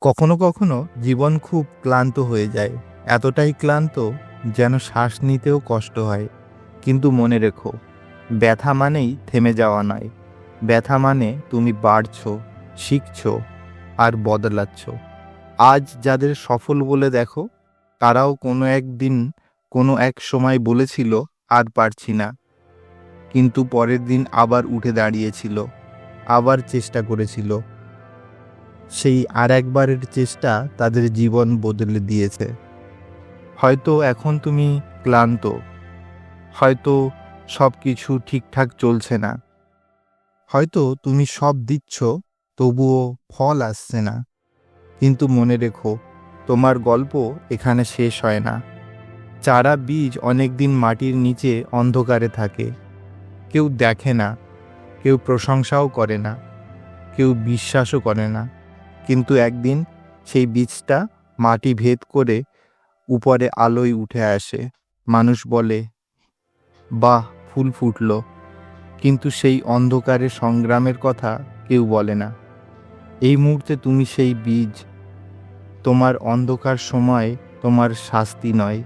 কখনো কখনো জীবন খুব ক্লান্ত হয়ে যায়। এতটাই ক্লান্ত যেন শ্বাস নিতেও কষ্ট হয়। কিন্তু মনে রেখো, ব্যথা মানেই থেমে যাওয়া নয়। ব্যথা মানে তুমি বাড়ছো, শিখছো আর বদলাচ্ছ। আজ যাদের সফল বলে দেখো, তারাও কোনো একদিন কোনো এক সময় বলেছিল, আর পারছি না। কিন্তু পরের দিন আবার উঠে দাঁড়িয়েছিল, আবার চেষ্টা করেছিল। সেই আর একবারের চেষ্টা তাদের জীবন বদলে দিয়েছে। হয়তো এখন তুমি ক্লান্ত, হয়তো সব কিছু ঠিকঠাক চলছে না। হয়তো তুমি সব দিচ্ছ, তবুও ফল আসছে না। কিন্তু মনে রেখো, তোমার গল্প এখানে শেষ হয় না। চারা বীজ অনেক দিন মাটির নিচে অন্ধকারে থাকে। কেউ দেখে না, কেউ প্রশংসাও করে না, কেউ বিশ্বাসও করে না। কিন্তু একদিন সেই বীজটা মাটি ভেদ করে উপরে আলোয় উঠে আসে। মানুষ বলে, বাহ, ফুল ফুটল। কিন্তু সেই অন্ধকারে সংগ্রামের কথা কেউ বলে না। এই মুহূর্তে তুমি সেই বীজ। তোমার অন্ধকার সময় তোমার শাস্তি নয়।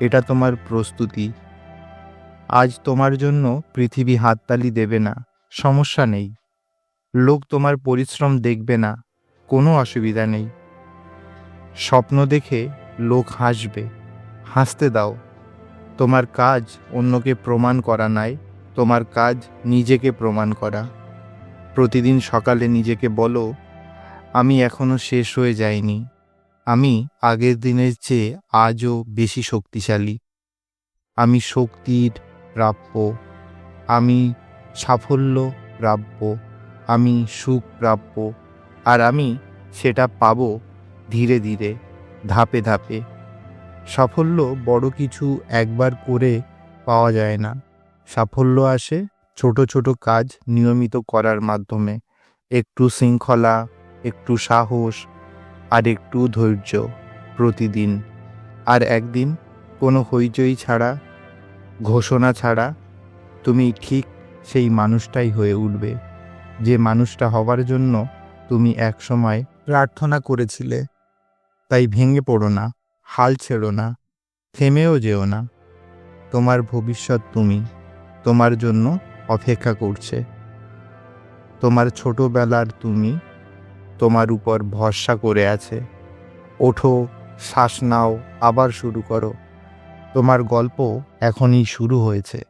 এটা তোমার প্রস্তুতি। আজ তোমার জন্য পৃথিবী হাততালি দেবে না। সমস্যা নেই। লোক তোমার পরিশ্রম দেখবে না। কোনো অসুবিধা নেই। স্বপ্ন দেখে লোক হাসবে। হাসতে দাও। তোমার কাজ অন্যকে প্রমাণ করা নাই, তোমার কাজ নিজেকে প্রমাণ করা। প্রতিদিন সকালে নিজেকে বলো, আমি এখনও শেষ হয়ে যাইনি। আমি আগের দিনের চেয়ে আজও বেশি শক্তিশালী। আমি শক্তির প্রাপ্য। আমি সাফল্য প্রাপ্য। আমি সুখ প্রাপ্য। আর আমি সেটা পাব ধীরে ধীরে, ধাপে ধাপে। সাফল্য বড় কিছু একবার করে পাওয়া যায় না। সাফল্য আসে ছোট ছোট কাজ নিয়মিত করার মাধ্যমে। একটু শৃঙ্খলা, একটু সাহস, আর একটু ধৈর্য প্রতিদিন। আর একদিন কোনো হইচই ছাড়া, ঘোষণা ছাড়া তুমি ঠিক সেই মানুষটাই হয়ে উঠবে। যে মানুষটা হবার জন্য তুমি একসময় প্রার্থনা করেছিলে। তাই ভেঙে পড়ো না, হাল ছেড়ো না, থেমেও যেও না। তোমার ভবিষ্যৎ তুমি, তোমার জন্য অপেক্ষা করছে। তোমার ছোটবেলার তুমি, তোমার উপর ভরসা করে আছে। ওঠো, শ্বাস নাও, আবার শুরু করো। তোমার গল্প এখনই শুরু হয়েছে।